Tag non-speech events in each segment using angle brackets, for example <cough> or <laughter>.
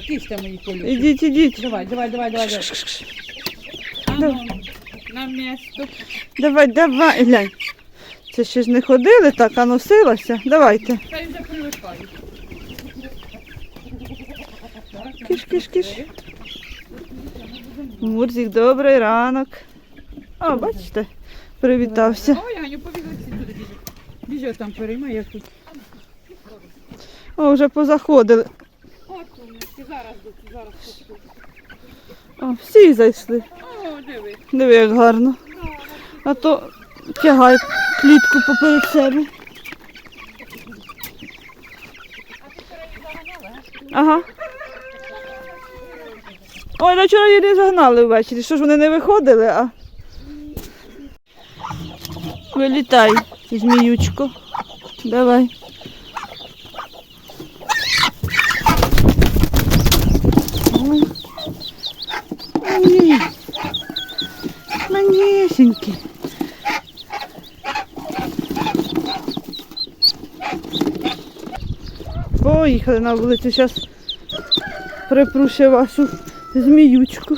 киште, киште мої колючі. Ідіть, ідіть. Давай, давай, давай, давай. давай. А ну, на місто. Давай, давай. Глянь. Це ще ж не ходили так, а носилася. Давайте. Хай вже привикають. Киш, киш, киш. Мурзик, добрий ранок. О, бачите, привітався. Ой, Ганю, побігли всі туди. Біжи там переймай, як тут. О, вже позаходили. От умнички, зараз тут, зараз тут. О, всі зайшли. О, диви. Диви, як гарно. А то тягай клітку поперед себе. Ага. Ой, на вчора її не загнали ввечері. Що ж вони не виходили, а? Вилітай, зміючко. Давай. Ой. Ні. Манюсенький. Поїхали на вулицю. Зараз припру ще вашу зміючку.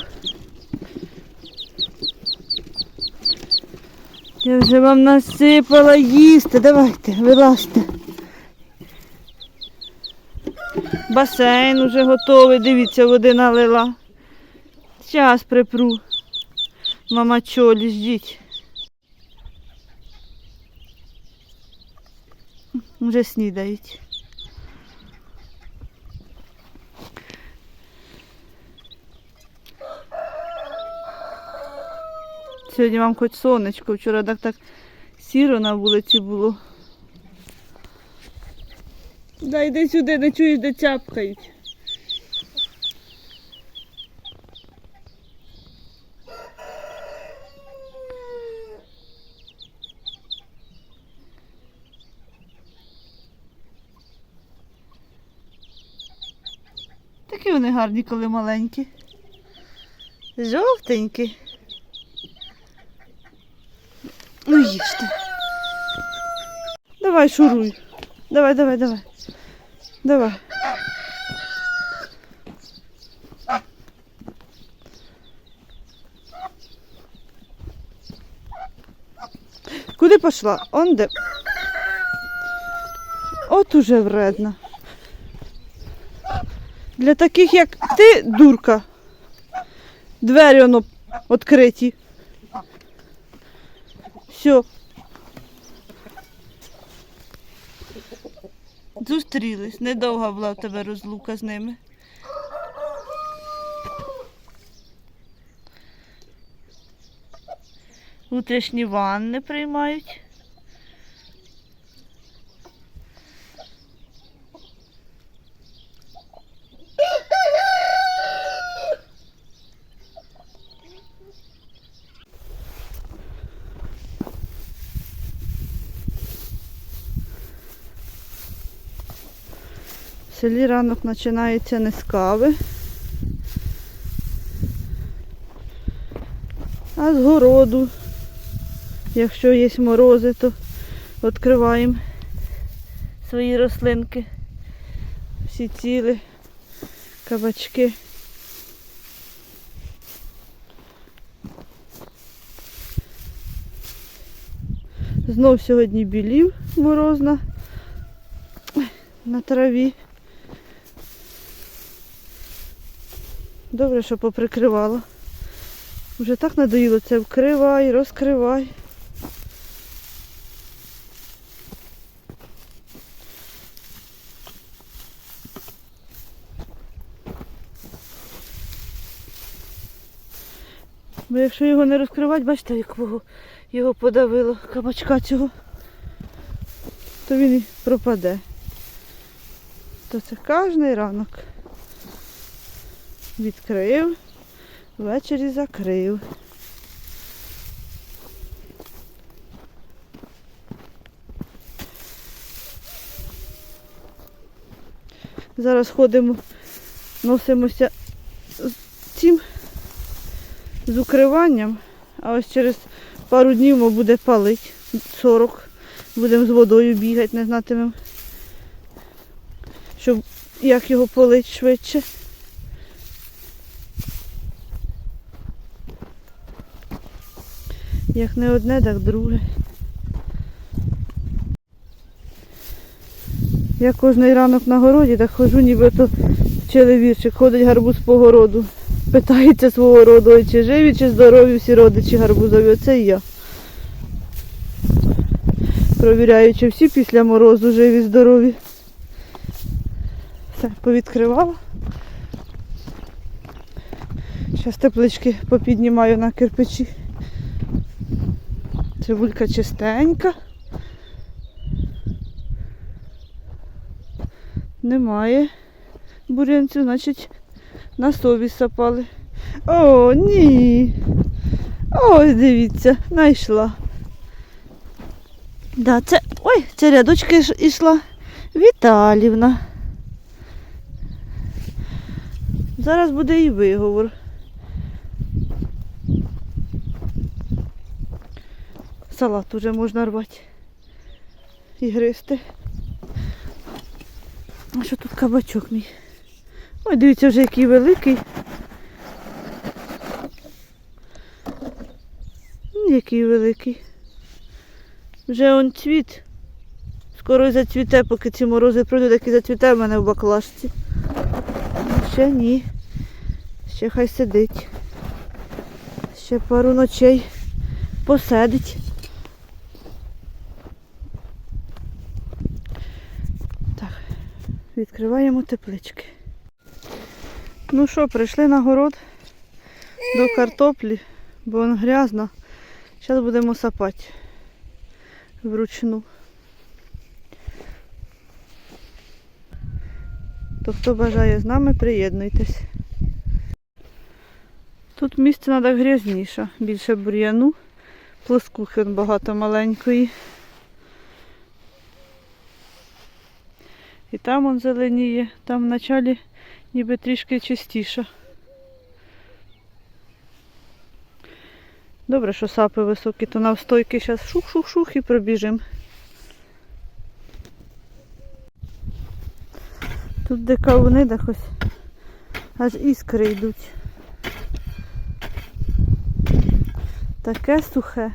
Я вже вам насипала їсти. Давайте, вилазьте. Басейн уже готовий. Дивіться, води налила. Зараз припру. Мама чолі, ждіть. Вже снідають. Сьогодні вам хоч сонечко, вчора так так сіро на вулиці було. Да, йди сюди, не чуєш, де цяпкають. Такі вони гарні, коли маленькі. Жовтенькі. Ну їжте. Давай, шуруй. Давай, давай, давай. Давай. Куди пішла? Он де? От уже вредно. Для таких, як ти, дурка, двері воно відкриті. Все. Зустрілись. Недовга була в тебе розлука з ними. Утрішні ванни приймають. В селі ранок починається не з кави, а з городу. Якщо є морози, то відкриваємо свої рослинки. Всі ціли, кабачки. Знов сьогодні білів морозна на траві. Добре, що поприкривала. Вже так надоїло це вкривай, розкривай. Бо якщо його не розкривати, бачите, якого його подавило кабачка цього, то він і пропаде. То це кожний ранок. Відкрив, ввечері закрив. Зараз ходимо, носимося з цим з укриванням, а ось через пару днів буде палить 40. Будемо з водою бігати, не знатимемо, щоб як його полить швидше. Як не одне, так друге. Я кожний ранок на городі так ходжу, ніби то вчили віршик, ходить гарбуз по городу. Питається свого роду, чи живі, чи здорові всі родичі гарбузові. Оце і я. Провіряю, чи всі після морозу живі, здорові. Все, повідкривала. Зараз теплички попіднімаю на кирпичі. Цибулька чистенька. Немає бурянцю, значить на совість сапали. О, ні. Ось дивіться, знайшла. Да, це. Ой, це рядочки ж ішла Віталівна. Зараз буде і виговор. Салат уже можна рвати і гристи. А що тут кабачок мій? Ой, дивіться, вже який великий. Який великий. Вже он цвіт. Скоро зацвіте, поки ці морози пройдуть, так і зацвіте в мене в баклажці. Ну, Ще ні. Ще хай сидить. Ще пару ночей посидить. Відкриваємо теплички. Ну що, прийшли на город до картоплі, бо вона грязна. Зараз будемо сапати вручну. То хто бажає з нами, приєднуйтесь. Тут місце треба грязніше, більше бур'яну, плоскухи багато маленької. І там он зеленіє, там в началі ніби трішки чистіше. Добре, що сапи високі, то навстойки зараз шух-шух-шух і пробіжимо. Тут де кавуни, ось аж іскри йдуть. Таке сухе.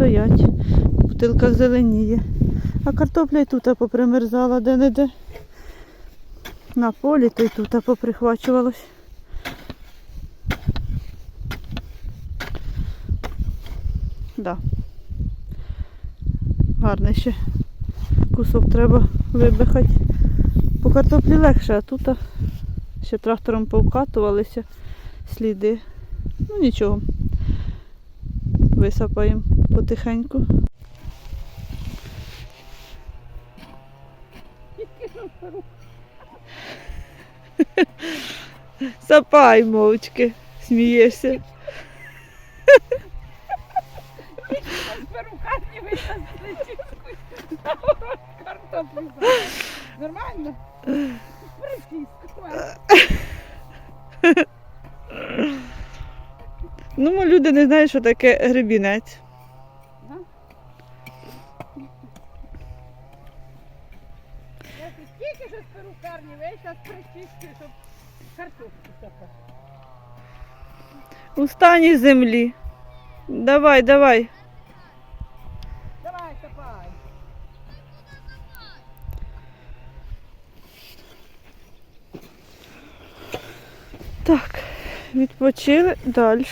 Стоять, в бутилках зеленіє. А картопля й тут попримерзала де-не-де. На полі то й тут поприхвачувалось. Да. Гарний ще кусок треба вибихати. По картоплі легше, а тут ще трактором повкатувалися сліди. Ну нічого. Висапаємо потихеньку. Сапай мовчки, смієшся. Картоплю. Нормально? Ну, люди не знають, що таке гребінець. Картоплю сапати. У стані землі. Давай, давай. Давай, сапай. Так, відпочили далі.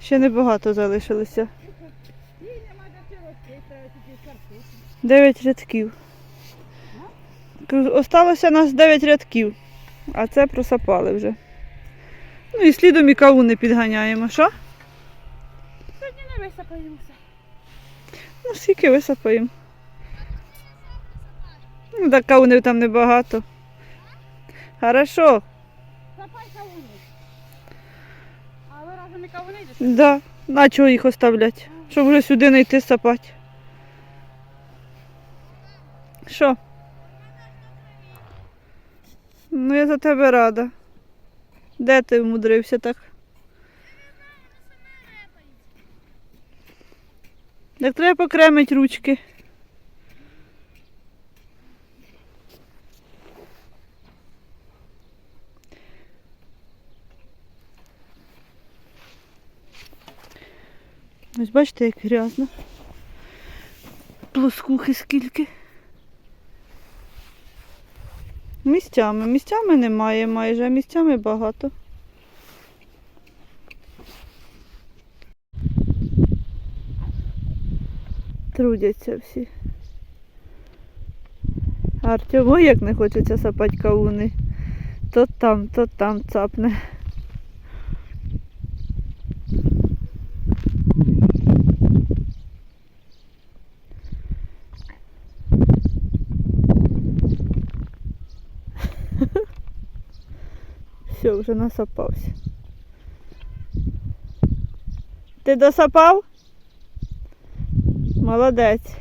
Ще небагато залишилося. Дев'ять рядків. Кажу, Осталося нас 9 рядків, а це просапали вже. Ну і слідом і каву не підганяємо, що? Сьогодні не висапаємося. Ну, скільки висапаємо. Ну, так кавуни там небагато. Хорошо, Сапай кавуни. А ви разом і кавуни йдете? да. На чого їх оставляти? Щоб вже сюди не йти сапати. Що? Ну, я за тебе рада. Де ти вмудрився так? Так треба покремить ручки. Ось бачите, як грязно. Плоскухи скільки. Місцями. Місцями немає майже, а місцями багато. Трудяться всі. Артему як не хочеться сапати кавуни. То там, то там цапне. Все, вже насапався. Ти досапав? Молодець.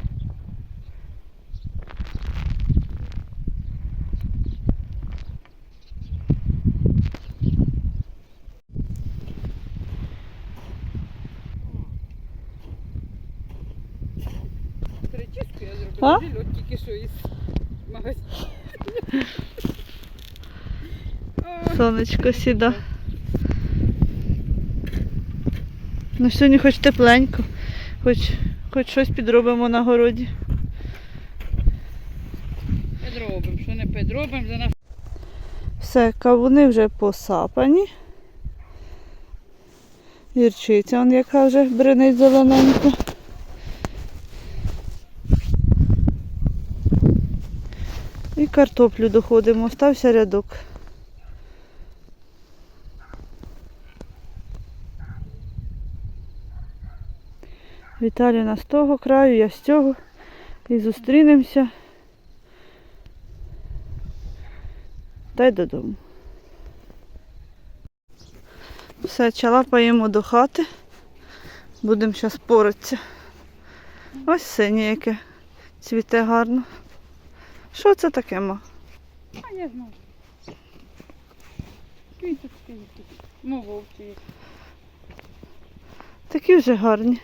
Перечистку я зробила. Зільот тільки що із магазину. Сонечко сіда. Ну сьогодні хоч тепленько, хоч, хоч щось підробимо на городі. Підробимо, що не підробимо, за нас Все, кавуни вже посапані. Гірчиця, он яка вже бринить зелененько. І картоплю доходимо, остався рядок. Віталіна з того краю, я з цього. І зустрінемося. Та й додому. Все, чалапаємо до хати. Будемо зараз поротися. Ось синє яке цвіте гарно. Що це таке, ма? А я знаю. Квіточки якісь. Ну, вовчі. Такі вже гарні.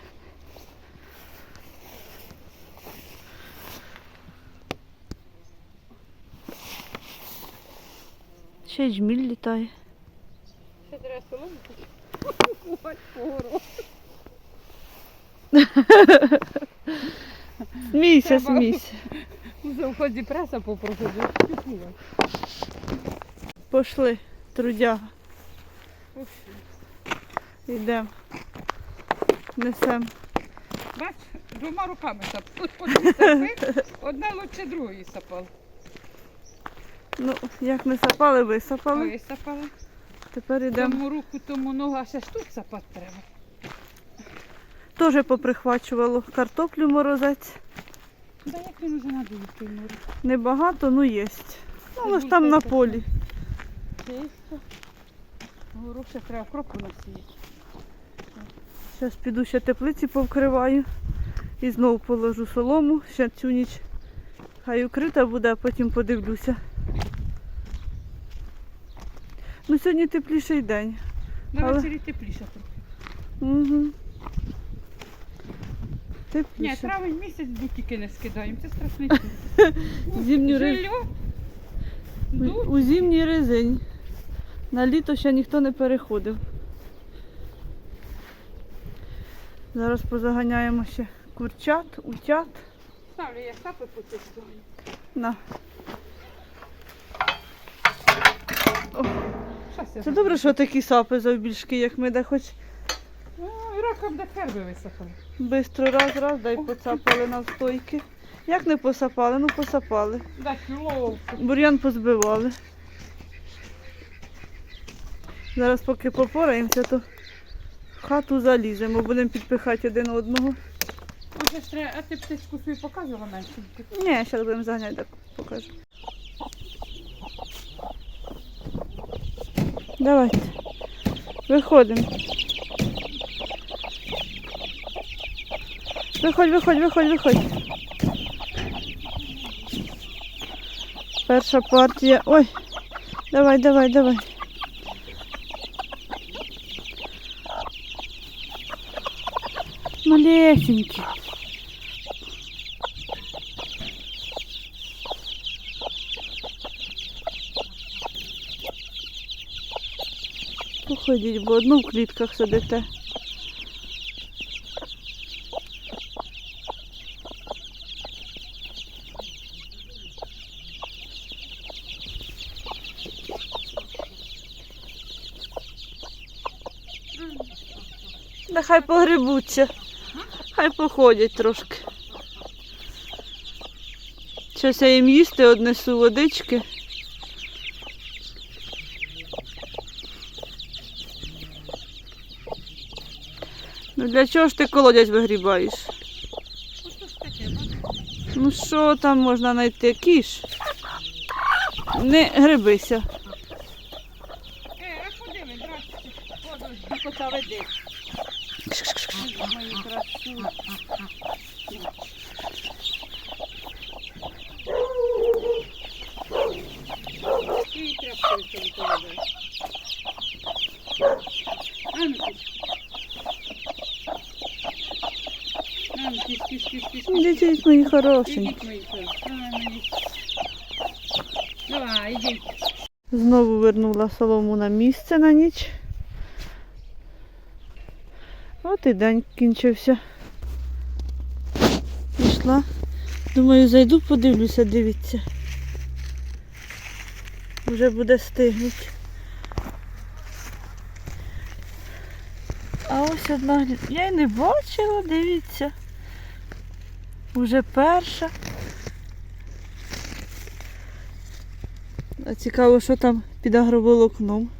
Ще й жміль літає. Ще треба солому купувати по. Смійся, Треба. смійся. У завході преса попрошу. Пошли, трудяга. Йдемо. Несем. Бач, двома руками сапали. Одні сапи, одна лучше другої сапала. Ну, як не сапали, висапали. Ой, сапала. Тепер йдемо. Тому руку, тому ногу, а ще ж тут сапати треба. Теж поприхвачувало картоплю морозець. Да як він уже надує той мур. Небагато, ну є. Ну, але ж там на полі. Чисто. Гору ще треба кропу насіяти. Зараз піду ще теплиці повкриваю і знову положу солому, ще цю ніч. Хай укрита буде, а потім подивлюся. Ну, сьогодні тепліший день. На Але- вечері тепліше трохи. Угу. Ні, Тепліше. травень місяць бутики не скидаємо, це страшний <laughs> час. Зимню Жильо. У, Дуть. у зимній резині. На літо ще ніхто не переходив. Зараз позаганяємо ще курчат, утят. Ставлю я сапи по стороні. На. Щас я Це добре, що такі сапи завбільшки, як ми, де хоч Ну, роком до ферби висохали. Бистро раз, раз, дай поцапали навстойки. Як не посапали? Ну посапали. Да. Бур'ян позбивали. Зараз поки попораємося, то в хату заліземо, будемо підпихати один одного. Може треба, а ти птичку свою показувала менше? Ні, зараз будемо заганяти, так покажу. Давайте. Виходимо. Виходь, виходь, виходь, виходь. Перша партія. Ой, давай, давай, давай. Малесенькі. Походіть, бо одну в клітках сидите. Да хай погребуться. Хай походять трошки. Щось я їм їсти однесу водички. Ну для чого ж ти колодязь вигрібаєш? Ну що там можна знайти? Кіш. Не грибися. Е, а куди ви, здрасте? Подожди, кота веди. Мої красу. І тряпкою собі поведе. А ну киш. А ну киш, киш, киш, киш, киш. Дітей мої хорошенькі. Ідіть, мої хороші. Давай ідіть. Знову вернула солому на місце на ніч. От і день кінчився. Пішла. Думаю, зайду, подивлюся, дивіться. Вже буде стигнуть. А ось одна я й не бачила, дивіться. Уже перша. А цікаво, що там під агроволокном.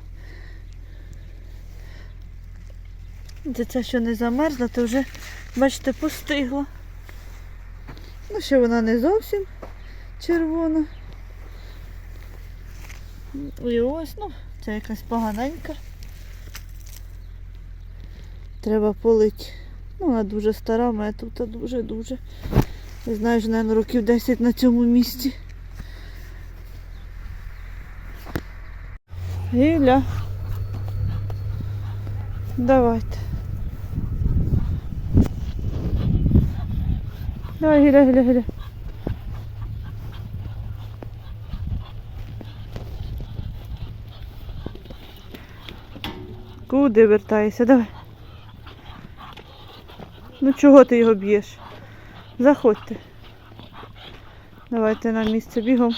Це ця що не замерзла, то вже, бачите, постигла. Ну, ще вона не зовсім червона. І ось, ну, це якась поганенька. Треба полити. Ну, вона дуже стара, моя тут дуже-дуже. Не знаю, вже, років 10 на цьому місці. Гіля. Давайте. Давай, Гіля, Гіля, Гіля. Куди вертаєшся? Давай. Ну чого ти його б'єш? Заходьте. Давайте на місце бігом.